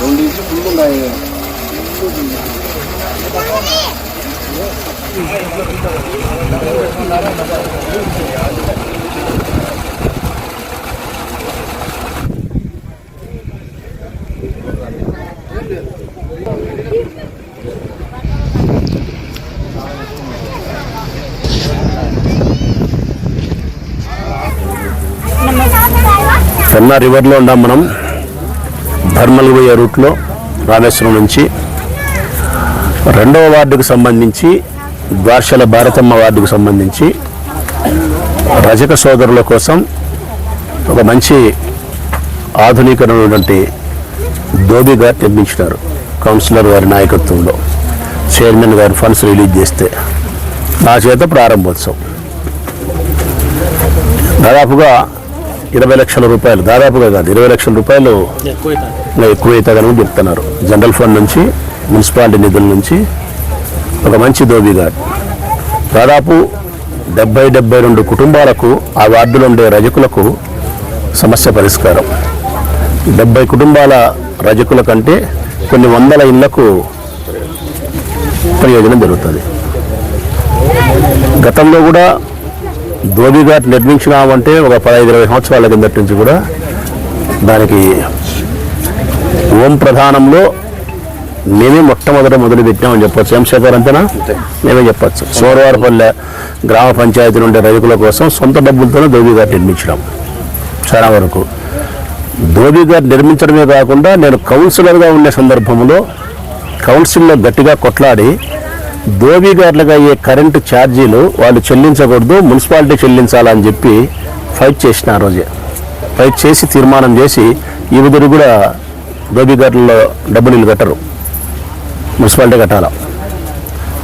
రెండు inch full ఉన్నాయి సన్న రివర్లో ఉన్నాం మనం. ధర్మల్ పోయే రూట్లో రామేశ్వరం నుంచి. రెండవ వార్డుకు సంబంధించి ద్వార్షల భారతమ్మ వార్డుకు సంబంధించి రజక సోదరుల కోసం ఒక మంచి ఆధునీకరణటువంటి ధోబిగా నిర్మించినారు కౌన్సిలర్ గారి నాయకత్వంలో. చైర్మన్ గారి ఫండ్స్ రిలీజ్ చేస్తే నా చేత ప్రారంభోత్సవం. దాదాపుగా ఇరవై లక్షల రూపాయలు దాదాపుగా కాదు ఇరవై లక్షల రూపాయలు ఇంకా ఎక్కువ అవుతుందని చెప్తున్నారు. జనరల్ ఫండ్ నుంచి మున్సిపాలిటీ నిధుల నుంచి ఒక మంచి ధోబిఘాట్ దాదాపు డెబ్బై డెబ్బై రెండు కుటుంబాలకు ఆ వార్డులో ఉండే రజకులకు సమస్య పరిష్కారం. డెబ్బై కుటుంబాల రజకుల కంటే కొన్ని వందల ఇళ్ళకు ప్రయోజనం జరుగుతుంది. గతంలో కూడా ధోబిఘాట్ నిర్మించినామంటే ఒక పదహైదు ఇరవై సంవత్సరాల కిందటి నుంచి కూడా దానికి ఓం ప్రధానంలో మేమే మొట్టమొదట మొదలు పెట్టామని చెప్పొచ్చు. ఏం శేఖర్ అంతేనా? మేమే చెప్పొచ్చు. సోరవారపల్లె గ్రామ పంచాయతీ నుండి రైతుల కోసం సొంత డబ్బులతోనే ధోబిఘాట్ నిర్మించినాం. చాలా వరకు. ధోబిఘాట్ నిర్మించడమే కాకుండా నేను కౌన్సిలర్గా ఉండే సందర్భంలో కౌన్సిల్లో గట్టిగా కొట్లాడి ధోబిఘాట్లుగా అయ్యే కరెంటు ఛార్జీలు వాళ్ళు చెల్లించకూడదు మున్సిపాలిటీ చెల్లించాలని చెప్పి ఫైట్ చేసిన ఆ రోజే. ఫైట్ చేసి తీర్మానం చేసి ఈ కూడా ధోబిఘాట్లలో డబ్బులు వీళ్ళు కట్టరు మున్సిపాలిటీ కట్టాల?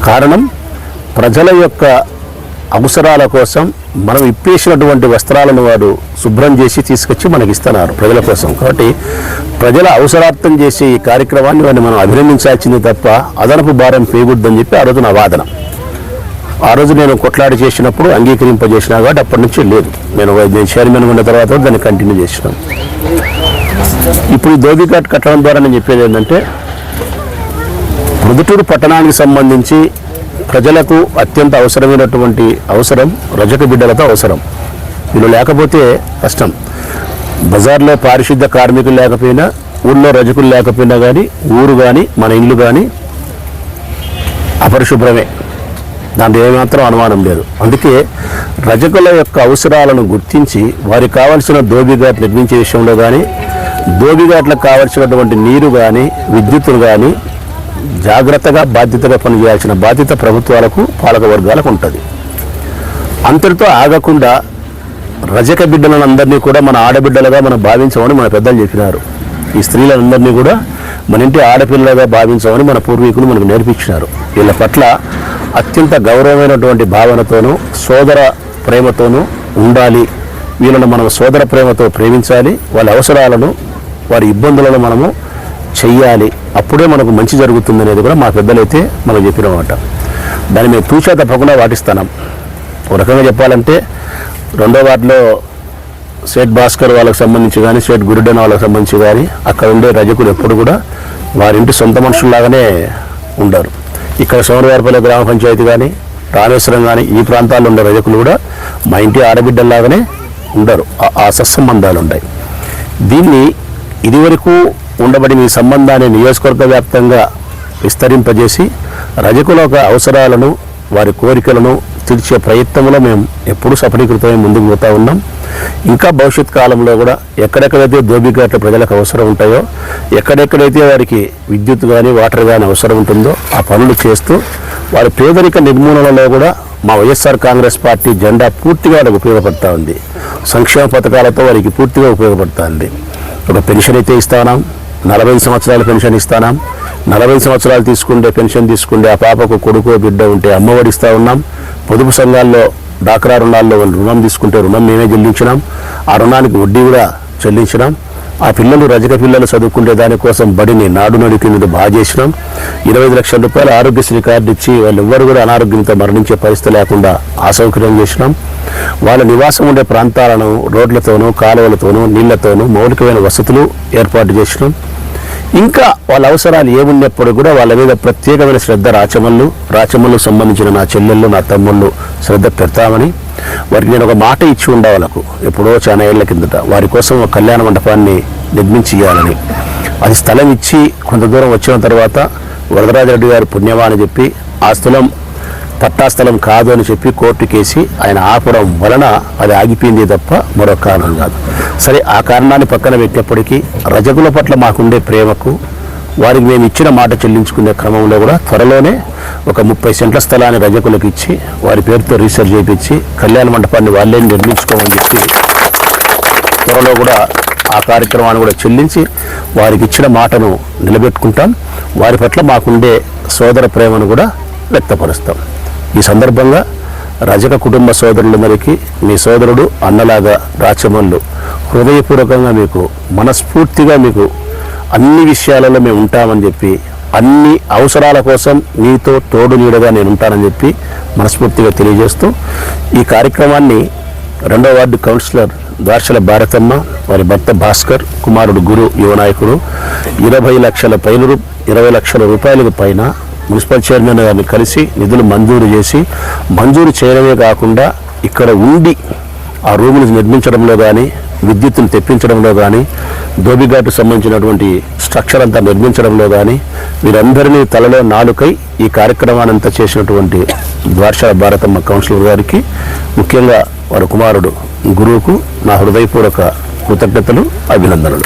కారణం ప్రజల యొక్క అవసరాల కోసం మనం ఇప్పేసినటువంటి వస్త్రాలను వారు శుభ్రం చేసి తీసుకొచ్చి మనకి ఇస్తున్నారు ప్రజల కోసం. కాబట్టి ప్రజల అవసరార్థం చేసే ఈ కార్యక్రమాన్ని వాడిని మనం అభినందించాల్సింది తప్ప అదనపు భారం పేయకూడదని చెప్పి ఆ రోజు నా వాదన. ఆ రోజు నేను కొట్లాడి చేసినప్పుడు అంగీకరింపజేసినా కాబట్టి అప్పటి నుంచి లేదు. నేను నేను చైర్మన్ ఉన్న తర్వాత దాన్ని కంటిన్యూ చేసినాను ఇప్పుడు ఈ కట్టడం ద్వారా నేను చెప్పేది ఏంటంటే మృదుటూరు పట్టణానికి సంబంధించి ప్రజలకు అత్యంత అవసరమైనటువంటి అవసరం రజక బిడ్డలతో అవసరం. వీళ్ళు లేకపోతే కష్టం. బజార్లో పారిశుద్ధ కార్మికులు లేకపోయినా ఊళ్ళో రజకులు లేకపోయినా కానీ ఊరు కానీ మన ఇల్లు కానీ అపరిశుభ్రమే. దాంట్లో ఏమాత్రం అనుమానం లేదు. అందుకే రజకుల యొక్క అవసరాలను గుర్తించి వారికి కావలసిన దోబిఘాట్ నిర్మించే విషయంలో కానీ దోబిఘాట్లకు కావలసినటువంటి నీరు కానీ విద్యుత్తులు కానీ జాగ్రత్తగా బాధ్యతగా పనిచేయాల్సిన బాధ్యత ప్రభుత్వాలకు పాలక వర్గాలకు ఉంటుంది. అంతటితో ఆగకుండా రజక బిడ్డలందరినీ కూడా మన ఆడబిడ్డలుగా మనం భావించమని మన పెద్దలు చెప్పినారు. ఈ స్త్రీలందరినీ కూడా మన ఇంటి ఆడపిల్లలుగా భావించమని మన పూర్వీకులు మనకు నేర్పించినారు. వీళ్ళ పట్ల అత్యంత గౌరవమైనటువంటి భావనతోనూ సోదర ప్రేమతోనూ ఉండాలి. వీళ్ళను మనం సోదర ప్రేమతో ప్రేమించాలి. వాళ్ళ అవసరాలను వారి ఇబ్బందులను మనము చెయ్యాలి. అప్పుడే మనకు మంచి జరుగుతుంది అనేది కూడా మా పెద్దలైతే మనకు చెప్పిన మాట దాన్ని మేము తూచా తప్పకుండా పాటిస్తున్నాం ఒక రకంగా చెప్పాలంటే రెండో వార్డులో సేట్ భాస్కర్ వాళ్ళకి సంబంధించి కానీ సేట్ గురుడన్ వాళ్ళకి సంబంధించి కానీ అక్కడ ఉండే రజకులు ఎప్పుడు కూడా వారింటి సొంత మనుషుల్లాగానే ఉండరు. ఇక్కడ సోమరవారిపల్లి గ్రామ పంచాయతీ కానీ రామేశ్వరం కానీ ఈ ప్రాంతాల్లో ఉండే రజకులు కూడా మా ఇంటి ఆడబిడ్డల్లాగానే ఉండరు. ఆ- ఆ సత్సంబంధాలు ఉంటాయి దీన్ని ఇదివరకు ఉండబడిన ఈ సంబంధాన్ని నియోజకవర్గ వ్యాప్తంగా విస్తరింపజేసి రజకుల అవసరాలను వారి కోరికలను తీర్చే ప్రయత్నంలో మేము ఎప్పుడూ సఫలీకృతమై ముందుకు పోతా ఉన్నాం. ఇంకా భవిష్యత్ కాలంలో కూడా ఎక్కడెక్కడైతే దోబిఘాట్ల ప్రజలకు అవసరం ఉంటాయో ఎక్కడెక్కడైతే వారికి విద్యుత్ కానీ వాటర్ కానీ అవసరం ఉంటుందో ఆ పనులు చేస్తూ వారి పేదరిక నిర్మూలనలో కూడా మా వైఎస్ఆర్ కాంగ్రెస్ పార్టీ జెండా పూర్తిగా వారికి ఉపయోగపడతా ఉంది. సంక్షేమ పథకాలతో వారికి పూర్తిగా ఉపయోగపడతా ఉంది. ఒక పెన్షన్ అయితే ఇస్తాం నలభై సంవత్సరాల పెన్షన్ ఇస్తానాం. నలభై సంవత్సరాలు తీసుకుంటే పెన్షన్ తీసుకుంటే ఆ పాపకు కొడుకో బిడ్డ ఉంటే అమ్మఒడి ఇస్తా ఉన్నాం. పొదుపు సంఘాల్లో డాక్రా రుణాల్లో వాళ్ళు రుణం తీసుకుంటే రుణం మేమే చెల్లించినాం. ఆ రుణానికి వడ్డీ కూడా చెల్లించినాం. ఆ పిల్లలు రజక పిల్లలు చదువుకుంటే దానికోసం బడిని నాడు నడి కింద బాగా చేసినాం ఇరవై ఐదు లక్షల రూపాయల ఆరోగ్యశ్రీ కార్డు ఇచ్చి వాళ్ళు ఎవ్వరు కూడా అనారోగ్యంతో మరణించే పరిస్థితి లేకుండా అసౌకర్యం చేసినాం. వాళ్ళ నివాసం ఉండే ప్రాంతాలను రోడ్లతోనూ కాలువలతోనూ నీళ్ళతోనూ మౌలికమైన వసతులు ఏర్పాటు చేసినాం. ఇంకా వాళ్ళ అవసరాలు ఏమున్నప్పుడు కూడా వాళ్ళ మీద ప్రత్యేకమైన శ్రద్ధ రాచమల్లు రాచమల్లు సంబంధించిన నా చెల్లెళ్ళు నా తమ్ముళ్ళు శ్రద్ధ పెడతామని. వారికి నేను ఒక మాట ఇచ్చి ఉండే వాళ్ళకు. ఎప్పుడో చాలా ఏళ్ళ కిందట వారి కోసం ఒక కళ్యాణ మండపాన్ని నిర్మించి ఇవ్వాలని అది స్థలం ఇచ్చి కొంత దూరం వచ్చిన తర్వాత వరదరాజరెడ్డి గారి పుణ్యమా అని చెప్పి ఆ స్థలం పట్టాస్థలం కాదు అని చెప్పి కోర్టు కేసి ఆయన ఆపడం వలన అది ఆగిపోయింది తప్ప మరొక కారణం కాదు. సరే ఆ కారణాన్ని పక్కన పెట్టేప్పటికీ రజకుల పట్ల మాకుండే ప్రేమకు వారికి మేము ఇచ్చిన మాట చెల్లించుకునే క్రమంలో కూడా త్వరలోనే ఒక ముప్పై సెంట్ల స్థలాన్ని రజకులకు ఇచ్చి వారి పేరుతో రీసెర్చ్ చేయించి కళ్యాణ మండపాన్ని వాళ్ళే నిర్మించుకోమని చెప్పి త్వరలో కూడా ఆ కార్యక్రమాన్ని కూడా చెల్లించి వారికి ఇచ్చిన మాటను నిలబెట్టుకుంటాం. వారి పట్ల మాకుండే సోదర ప్రేమను కూడా వ్యక్తపరుస్తాం. ఈ సందర్భంగా రజక కుటుంబ సోదరులందరికీ మీ సోదరుడు అన్నలాగా రాచమల్లు హృదయపూర్వకంగా మీకు మనస్ఫూర్తిగా మీకు అన్ని విషయాలలో మేము ఉంటామని చెప్పి అన్ని అవసరాల కోసం మీతో తోడు నీడగా నేను ఉంటానని చెప్పి మనస్ఫూర్తిగా తెలియజేస్తూ ఈ కార్యక్రమాన్ని రెండో వార్డు కౌన్సిలర్ దార్శల భారతమ్మ వారి భర్త భాస్కర్ కుమారుడు గురు యువ నాయకుడు ఇరవై లక్షల పైన ఇరవై లక్షల రూపాయలకు పైన మున్సిపల్ చైర్మన్ గారిని కలిసి నిధులు మంజూరు చేసి మంజూరు చేయడమే కాకుండా ఇక్కడ ఉండి ఆ రూములు నిర్మించడంలో కానీ విద్యుత్తును తెప్పించడంలో కానీ దోబిఘాటు సంబంధించినటువంటి స్ట్రక్చర్ అంతా నిర్మించడంలో కానీ వీరందరినీ తలలో నాలుకై ఈ కార్యక్రమాన్ని అంతా చేసినటువంటి ద్వార్షా భారతమ్మ కౌన్సిలర్ గారికి ముఖ్యంగా వారి కుమారుడు గురువుకు నా హృదయపూర్వక కృతజ్ఞతలు అభినందనలు.